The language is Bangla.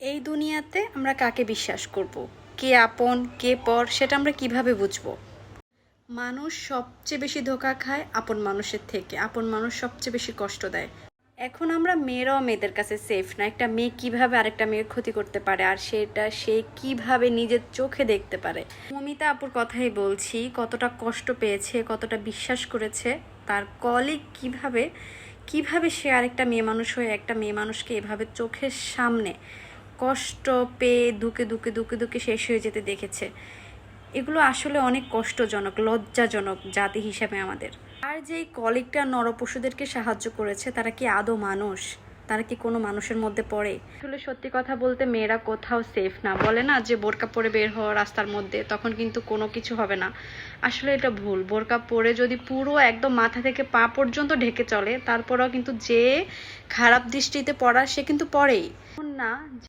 এই দুনিয়াতে আমরা কাকে বিশ্বাস করব। কে আপন, কে পর, সেটা আমরা কীভাবে বুঝব? মানুষ সবচেয়ে বেশি ধোকা খায় আপন মানুষের থেকে। আপন মানুষ সবচেয়ে বেশি কষ্ট দেয়। এখন আমরা মেয়েরাও মেয়েদের কাছে সেফ না। একটা মেয়ে কীভাবে আরেকটা মেয়ের ক্ষতি করতে পারে? আর সেটা সে কীভাবে নিজের চোখে দেখতে পারে? মমিতা আপুর কথাই বলছি, কতটা কষ্ট পেয়েছে, কতটা বিশ্বাস করেছে, তার কলিগ কীভাবে কীভাবে সে আরেকটা মেয়ে মানুষ হয়ে একটা মেয়ে মানুষকে এভাবে চোখের সামনে কষ্ট পেয়ে দুকে দুকে দুকে দুকে শেষ হয়ে যেতে দেখেছে। এগুলো আসলে অনেক কষ্টজনক, লজ্জাজনক জাতি হিসাবে আমাদের। আর যেই কলিগটা নরপশুদেরকে সাহায্য করেছে, তারা কি আদৌ মানুষ? তারা কি কোনো মানুষের মধ্যে পড়ে? আসলে সত্যি কথা বলতে মেয়েরা কোথাও সেফ না। বলে না যে বোরকা পরে বের হওয়া রাস্তার মধ্যে, তখন কিন্তু কোনো কিছু হবে না। আসলে এটা ভুল। বোরকা পরে যদি পুরো একদম মাথা থেকে পা পর্যন্ত ঢেকে চলে, তারপরেও কিন্তু যে খারাপ দৃষ্টিতে পড়া সে কিন্তু পড়েই। না